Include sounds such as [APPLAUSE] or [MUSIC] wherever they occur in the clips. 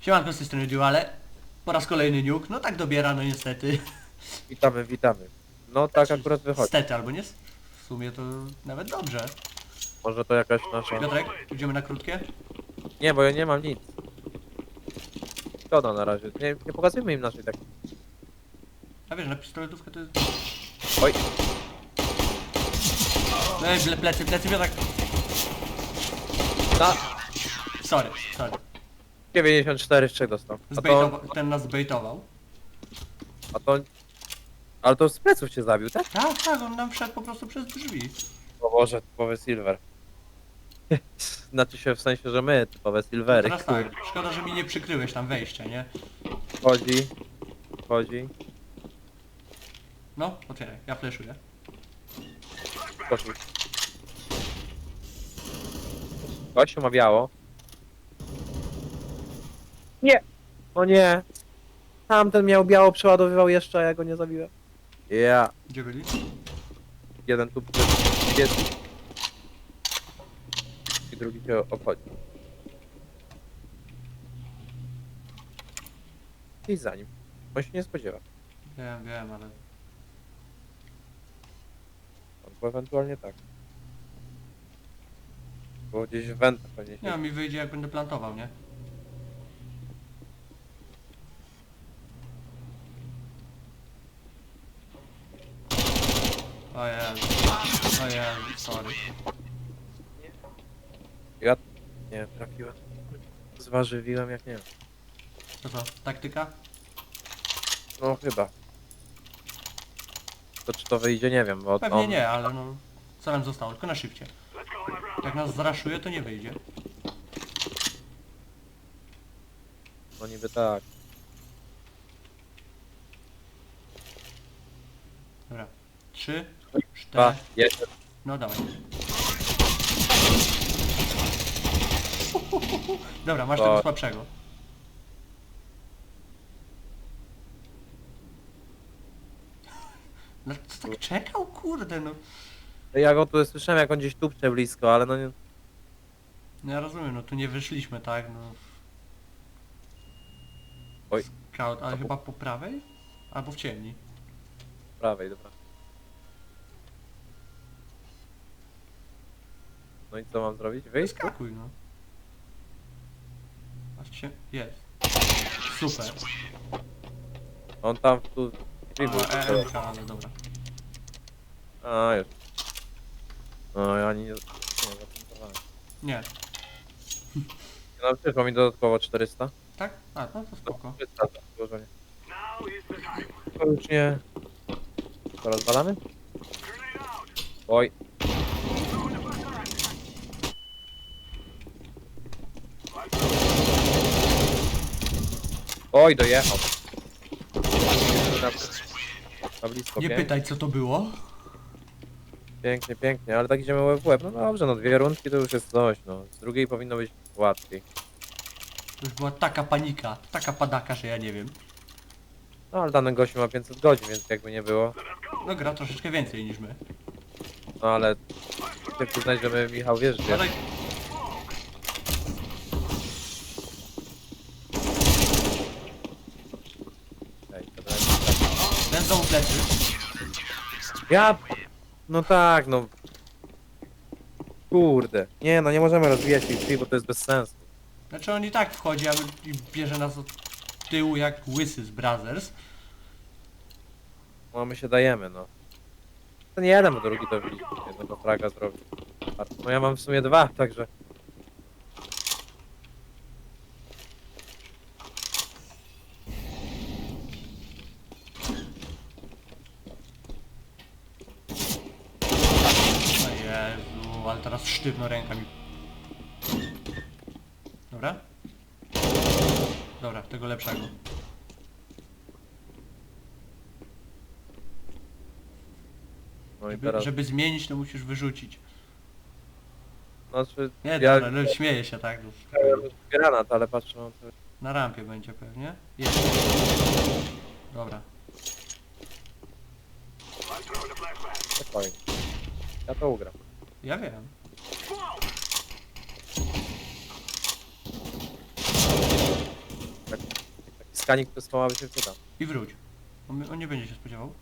Siemanko z tej strony Duale. Po raz kolejny nuke. No tak dobiera, no niestety. Witamy, witamy. No tak akurat wychodzi. Niestety, albo nie. W sumie to nawet dobrze. Może to jakaś nasza... Piotrek, idziemy na krótkie? Nie, bo ja nie mam nic. Szkoda na razie. Nie, nie pokazujmy im naszej tak. A wiesz, na pistoletówkę to jest... Oj, Ej, ple- plecy, plecy, Piotrek. na Sorry, sorry. 94 z czego dostał. A to, Zbejtowa- ten nas zbejtował. a to... Ale to z pleców cię zabił, tak? Tak, tak, on nam wszedł po prostu przez drzwi. O Boże, typowy silver. [LAUGHS] Znaczy się w sensie, że my, typowe silvery. Teraz tak, szkoda, że mi nie przykryłeś tam wejścia, nie? Chodzi, chodzi. No, otwieraj, ja fleszuję. Poszli. Gościu ma biało. Nie! O nie! Tamten miał biało, przeładowywał jeszcze, a ja go nie zabiłem. Ja. Gdzie byli? Jeden tu jest. I drugi cię obchodzi. Idź za nim. On się nie spodziewa. Wiem, wiem, ale... Albo ewentualnie tak. Bo gdzieś w wentach pewnie się... Nie, mi wyjdzie jak będę plantował, nie? O Jezu, o Jezu, sorry. Ja... Nie, trafiłem. Zważywiłem jak nie wiem. To co, taktyka? No chyba. To czy to wyjdzie, nie wiem, bo Pewnie on... nie, ale no... Co nam zostało? Tylko na szybcie. Jak nas zraszuje, to nie wyjdzie. No niby tak. Dobra. Trzy, Dwa, cztery... jeden. No dawaj. Dobra, masz tego słabszego. No co tak czekał? Kurde no. Ja go tu słyszałem jak on gdzieś tupcze blisko, ale no nie... No ja rozumiem, no tu nie wyszliśmy, tak? No. Oj. Scout, ale chyba po prawej? Albo w ciemni. prawej, dobra. No i co mam zrobić? Wyjść? Skakuj no. Patrzcie, jest. Super. On tam tu... A, EMK, ale dobra. A, już. No ja nie... Nie, zapamiętowałem. Nie. No przecież mam mi dodatkowo 400. Tak? A, no to spoko. 400 za złożenie. To już nie... To rozwalamy? Oj. Oj, dojechał. Na, na blisko, Nie pięknie, pytaj co to było. pięknie, pięknie, ale tak idziemy łeb w łeb. No dobrze, no dwie rundki to już jest coś, no. Z drugiej powinno być łatwiej. To już była taka panika, taka padaka, że ja nie wiem. No ale dany gościu ma 500 godzin, więc jakby nie było. No gra troszeczkę więcej niż my. No ale... Chcę przyznać, że my, Michał, wiesz, No tak, Ej, to teraz tak. ten znowu plecy. Ja... No tak, no... Kurde. Nie, no nie możemy rozwijać tych drzwi, bo to jest bez sensu. Znaczy on i tak wchodzi, a bierze nas od tyłu jak łysy z Brothers. No my się dajemy, no. To nie jeden, bo drugi to widzi. Jednego fraga zrobi. No ja mam w sumie dwa, także... O Jezu, ale teraz sztywno ręka mi... Dobra? Dobra, tego lepszego. No i Żeby, teraz... żeby zmienić, to musisz wyrzucić. Znaczy... Nie, ja... dobra, no śmieję się, tak? No, granat, ale patrzę, no to... Na rampie będzie pewnie. Jest. Dobra. Spokojnie. Ja to ugram. Ja wiem. Mechanik to smoła by się przyda. I wróć. On, on nie będzie się spodziewał.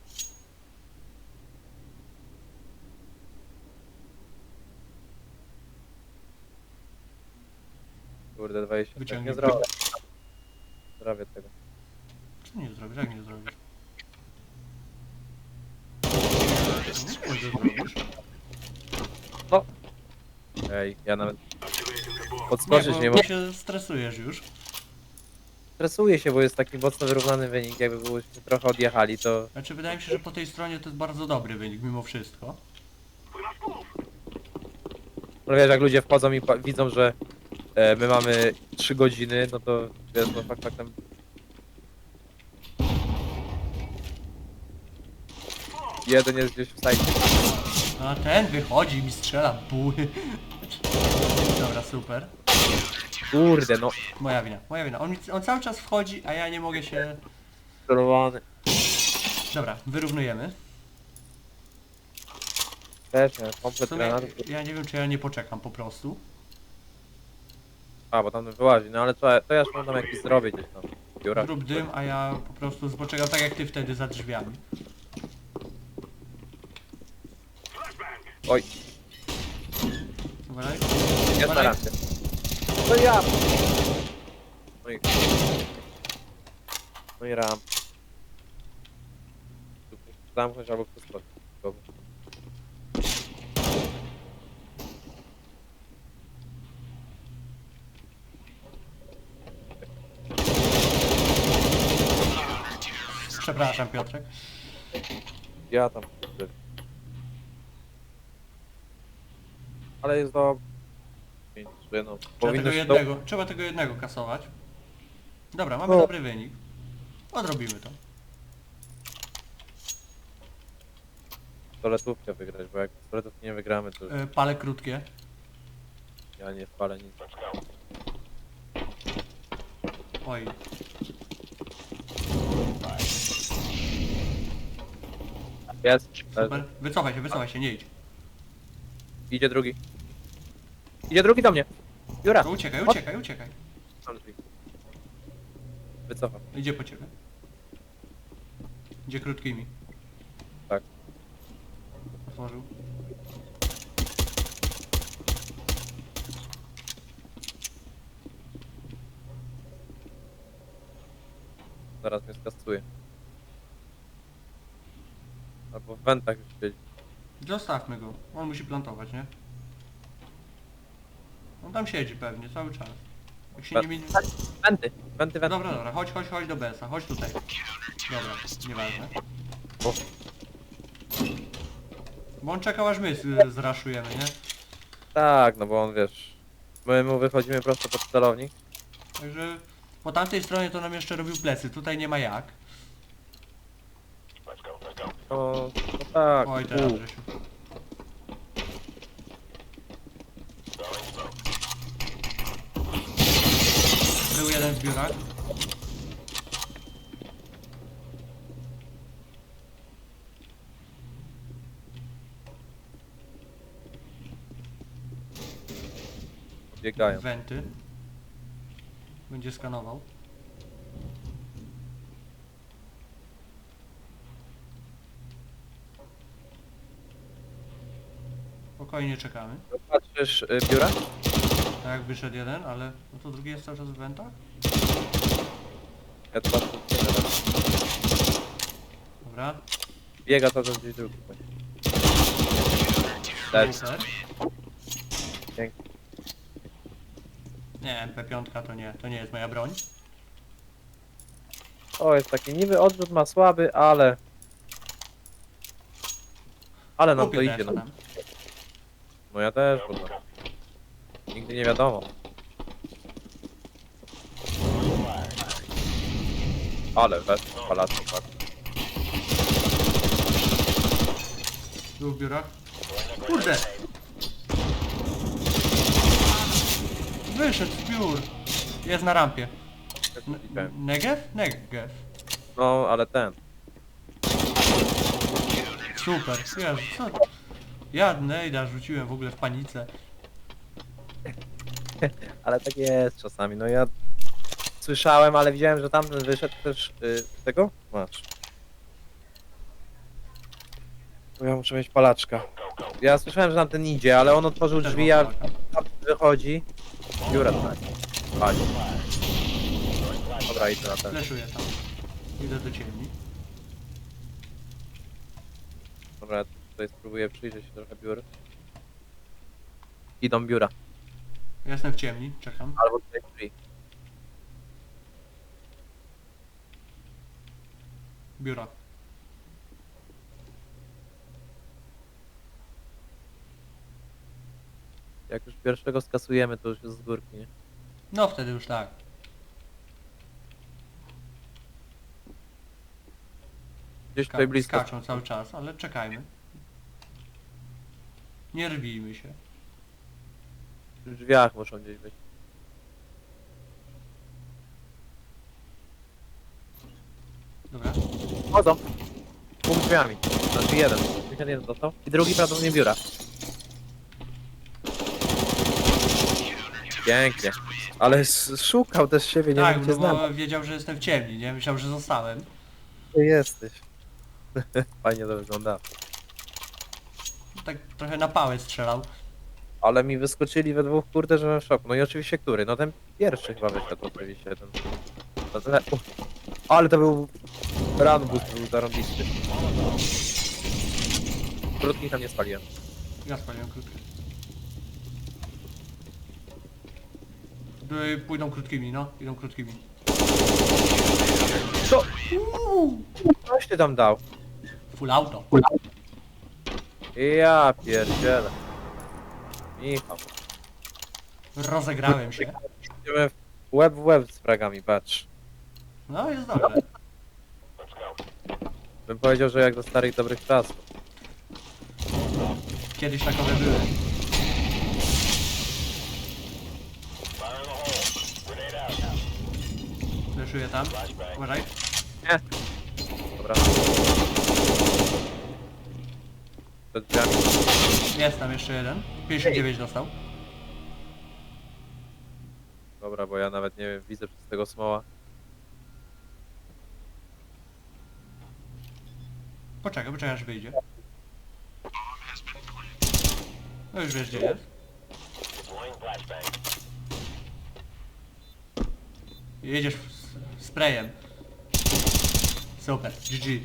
Kurde, 20. Wyciągnij. Nie zrobię. Zrobię tego. Co nie zrobisz? Jak nie zrobisz? No, zrobisz. Ej, ja nawet podskoczyć nie bo mogę. się stresujesz już. Stresuję się, bo jest taki mocno wyrównany wynik. Jakby byśmy trochę odjechali, to Znaczy wydaje mi się, że po tej stronie to jest bardzo dobry wynik mimo wszystko. No wiesz, jak ludzie wchodzą i pa- widzą, że e, my mamy 3 godziny, no to wiesz, no fakt faktem... Jeden jest gdzieś w sajcie. A ten wychodzi i mi strzela buły. Dobra, super. Kurde, no. Moja wina, moja wina. On, mi- on cały czas wchodzi, a ja nie mogę się... Sterowany. Dobra, wyrównujemy. Też nie, W komplet sumie ja nie wiem, czy ja nie poczekam po prostu. A, bo tam wyłazi, no ale to, to ja już mam tam jakiś zrobić gdzieś tam. w biurach. Zrób dym, a ja po prostu poczekam tak jak ty wtedy za drzwiami. Oj, Uważaj. jest na Uważaj. rampie. No ja! No i... No i ramp. Tu muszę Zamknąć albo przeskoczyć. Dobra. Przepraszam Piotrek. Ja tam. Ale jest do... Trzy, no. Trzeba Powinno tego się to... jednego, trzeba tego jednego kasować. Dobra, mamy No. dobry wynik. Odrobimy to. Toletówkę wygrać, bo jak toletówki nie wygramy, to E, Pale krótkie. ja nie wpalę nic. Oj. Jest. Super. Wycofaj się, wycofaj się, nie idź. Idzie drugi. Idzie drugi do mnie. Jura. To uciekaj, uciekaj, uciekaj. Tam drzwi. Wycofam. Idzie po ciebie. Idzie krótkimi. Tak. Otworzył. Zaraz mnie skasuje. Albo w wentach już siedzi. Zostawmy go. On musi plantować, nie? On tam siedzi pewnie, cały czas. Jak się Pa- nie min... Wenty! Wenty, wenty. Dobra, dobra, chodź, chodź, chodź do BS-a, chodź tutaj. Dobra, nieważne. O. Bo on czekał aż my z- zraszujemy, nie? Tak, no bo on wiesz. My mu wychodzimy prosto pod celownik. Także po tamtej stronie to nam jeszcze robił plecy, tutaj nie ma jak. No, no tak. Oj, teraz u. Grzesiu. Był jeden w biurach. Biegają. Wenty. Będzie skanował. Spokojnie czekamy. Patrzysz y, biura? Tak jak wyszedł jeden, ale no to drugi jest cały czas w wentach? Ja to patrzę. Dobra. Biega to gdzieś drugi. Też. Super. Pięknie. Nie, MP5 to nie, to nie jest moja broń. O, jest taki niby odrzut ma słaby, ale... Ale nam to Kupię idzie, też no. tam. No ja też, bo to... Nigdy nie wiadomo. Ale weszł, palaco, tak. W biurach. Kurde! Wyszedł z biur. Jest na rampie. N- Negev? Negev. No, ale ten. Super. Jezu, co? Ja Nejda rzuciłem w ogóle w panice. [LAUGHS] Ale tak jest czasami, no ja... słyszałem, ale widziałem, że tamten wyszedł też y, z tego? Masz. Bo Ja muszę mieć palaczka. Ja słyszałem, że tamten idzie, ale on otworzył drzwi, a flaka. tam wychodzi. Dziura tak. Chodzi. Dobra, idę na ten. Fleszuję tam. Idę do ciemni. Dobra, tutaj spróbuję przyjrzeć się trochę biur. Idą biura. Ja Jestem w ciemni, czekam. Albo tutaj drzwi. Biuro. Jak już pierwszego skasujemy, to już jest z górki, nie? No wtedy już tak. Gdzieś Ska tutaj blisko. skaczą cały czas, ale czekajmy. Nie rwijmy się. W drzwiach muszą gdzieś być. Dobra. Chodzą. Pół drzwiami. Znaczy jeden. Jeden jeden dostał. I drugi prawdopodobnie biura. Pięknie. Ale s- szukał też siebie, nie tak, wiem no gdzie znam. bo wiedział, że jestem w ciemni, nie? Myślał, że zostałem. Ty jesteś. [LAUGHS] Fajnie to wygląda. Tak trochę na pałę strzelał. Ale mi wyskoczyli we dwóch, kurde, że byłem w szoku. No i oczywiście który? No ten pierwszy chyba wyszedł oczywiście. Ten... No ten... Ale to był... Rambus był zarąbisty. Krótkich tam nie spaliłem. Ja spaliłem krótkie. Były- Pójdą krótkimi, no. Idą krótkimi. Co? Coś ty tam dał? Full auto. Ja pierdzielę. Michał. Rozegrałem się. Idziemy w łeb w łeb z fragami, patrz. No jest dobrze. Bym powiedział, że jak do starych dobrych czasów. Kiedyś takowe były. Fleszuję tam. Uważaj. Nie. Dobra. Przed drzwiami. Jest tam jeszcze jeden. 59 dostał. Dobra, bo ja nawet nie wiem, widzę przez tego smoła. Poczekaj, poczekaj aż wyjdzie. No już wiesz gdzie jest. Jedziesz z sprayem. Super, GG.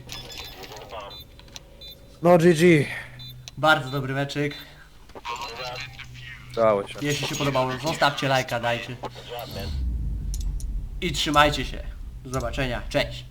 No GG. Bardzo dobry meczyk. Się. Jeśli się podobało, zostawcie lajka, dajcie. I trzymajcie się. Do zobaczenia. Cześć.